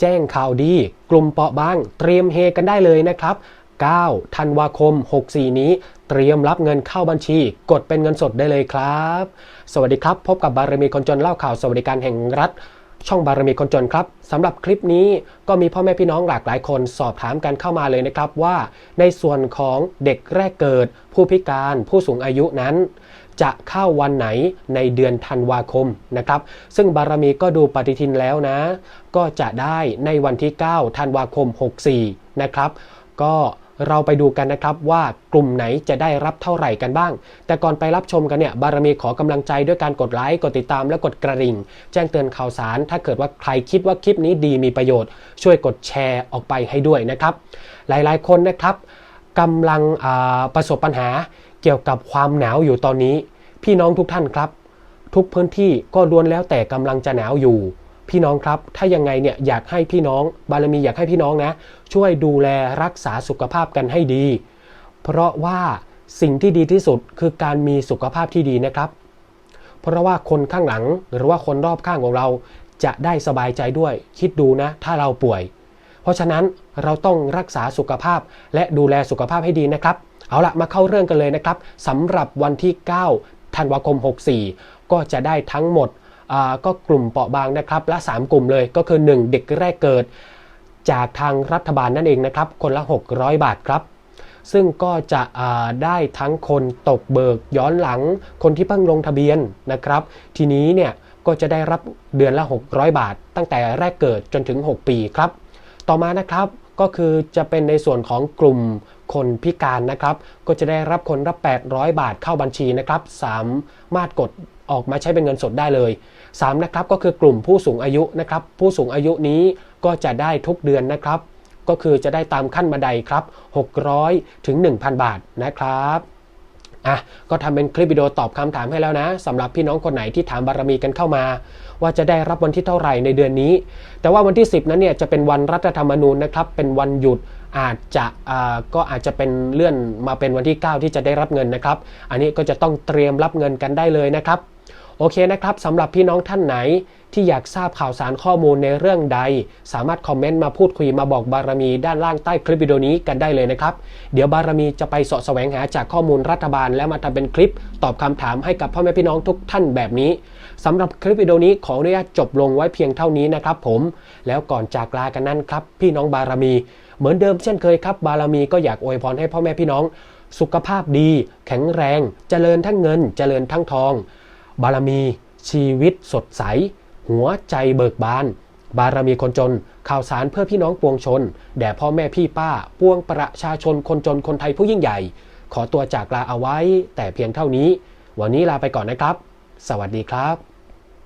แจ้งข่าวดี กลุ่มเปราะบาง เตรียมเฮกันได้เลยนะครับ 9 ธันวาคม 64 นี้ เตรียมรับเงินเข้าบัญชี กดเป็นเงินสดได้เลยครับ สวัสดีครับ พบกับบารมีคนจนเล่าข่าวสวัสดิการแห่งรัฐ ช่องบารมีคนจนครับสำหรับคลิปนี้ก็มีพ่อแม่พี่น้องหลากหลายคนสอบถามกันเข้ามาเลยนะครับว่า ในส่วนของเด็กแรกเกิด ผู้พิการผู้สูงอายุนั้น จะเข้าวันไหนในเดือนธันวาคมนะครับ ซึ่งบารมีก็ดูปฏิทินแล้วนะ ก็จะได้ในวันที่ 9 ธันวาคม 64 นะครับ ก็ เราไปดูกันนะครับว่ากลุ่มไหนจะได้รับเท่าไหร่กันบ้าง แต่ก่อนไปรับชมกันเนี่ยบารมีขอกำลังใจด้วยการกดไลค์กดติดตามและกดกระดิ่ง แจ้งเตือนข่าวสาร ถ้าเกิดว่าใครคิดว่าคลิปนี้ดีมีประโยชน์ ช่วยกดแชร์ออกไปให้ด้วยนะครับ หลายๆ คนนะครับกำลังประสบปัญหาเกี่ยวกับความหนาวอยู่ตอนนี้ พี่น้องทุกท่านครับ ทุกพื้นที่ก็ล้วนแล้วแต่กำลังจะหนาวอยู่ พี่น้องครับ ถ้ายังไงเนี่ยอยากให้พี่น้องบารมีอยากให้พี่น้องนะ ช่วยดูแลรักษาสุขภาพกันให้ดี เพราะว่าสิ่งที่ดีที่สุดคือการมีสุขภาพที่ดีนะครับ เพราะว่าคนข้างหลังหรือว่าคนรอบข้างของเราจะได้สบายใจด้วย คิดดูนะ ถ้าเราป่วย เพราะฉะนั้นเราต้องรักษาสุขภาพและดูแลสุขภาพให้ดีนะครับ เอาละมาเข้าเรื่องกันเลยนะครับสำหรับวันที่ 9 ธันวาคม 64 ก็จะได้ทั้งหมด ก็กลุ่มเปราะบางนะครับละ 3 กลุ่มเลยก็คือ 1 เด็กแรกเกิด จากทางรัฐบาลนั่นเองนะครับ คนละ 600 บาทครับ ซึ่งก็จะได้ทั้งคนตกเบิกย้อนหลังคนที่เพิ่งลงทะเบียนนะครับ ทีนี้เนี่ยก็จะได้รับเดือนละ 600 บาท ตั้งแต่แรกเกิดจนถึง 6 ปีครับ ต่อมานะครับก็คือจะเป็นในส่วนของกลุ่มคนพิการนะครับ ก็จะได้รับคนรับ800 บาทเข้าบัญชีนะครับ สามารถกด ออกมาใช้เป็นเงินสดได้เลย 3 นะครับก็คือกลุ่มผู้สูงอายุนะครับ ผู้สูงอายุนี้ก็จะได้ทุกเดือนนะครับ ก็คือจะได้ตามขั้นบันไดครับ 600 ถึง 1,000 บาทนะครับอะก็ทำเป็นคลิปวิดีโอตอบคำถามให้แล้วนะสำหรับพี่น้องคนไหนที่ถามบารมีกันเข้ามา ว่าจะได้รับวันที่เท่าไหร่ในเดือนนี้ แต่ว่าวันที่ 10 นั้นเนี่ยจะเป็นวันรัฐธรรมนูญนะครับ เป็นวันหยุดอาจจะอ่าก็อาจจะเป็นเลื่อนมาเป็นวันที่ 9 ที่จะได้รับเงินนะครับ อันนี้ก็จะต้องเตรียมรับเงินกันได้เลยนะครับ โอเคนะครับสำหรับพี่น้องท่านไหนที่อยากทราบข่าวสารข้อมูลในเรื่องใด สามารถคอมเมนต์มาพูดคุยมาบอกบารมีด้านล่างใต้คลิปวิดีโอนี้กันได้เลยนะครับ เดี๋ยวบารมีจะไปเสาะแสวงหาจากข้อมูลรัฐบาล แล้วมาทำเป็นคลิปตอบคำถามให้กับพ่อแม่พี่น้องทุกท่านแบบนี้สำหรับคลิปวิดีโอนี้ขออนุญาตจบลงไว้เพียงเท่านี้นะครับผมแล้วก่อนจากลากันนั้นครับ พี่น้องบารมี เหมือนเดิมเช่นเคยครับ บารมีก็อยากอวยพรให้พ่อแม่พี่น้อง สุขภาพดี แข็งแรง เจริญทั้งเงิน เจริญทั้งทอง บารมี ชีวิตสดใส หัวใจเบิกบาน บารมีคนจน ข่าวสารเพื่อพี่น้องปวงชน แด่พ่อแม่พี่ป้า ปวงประชาชนคนจนคนไทยผู้ยิ่งใหญ่ ขอตัวจากลาเอาไว้ แต่เพียงเท่านี้ วันนี้ลาไปก่อนนะครับ สวัสดีครับ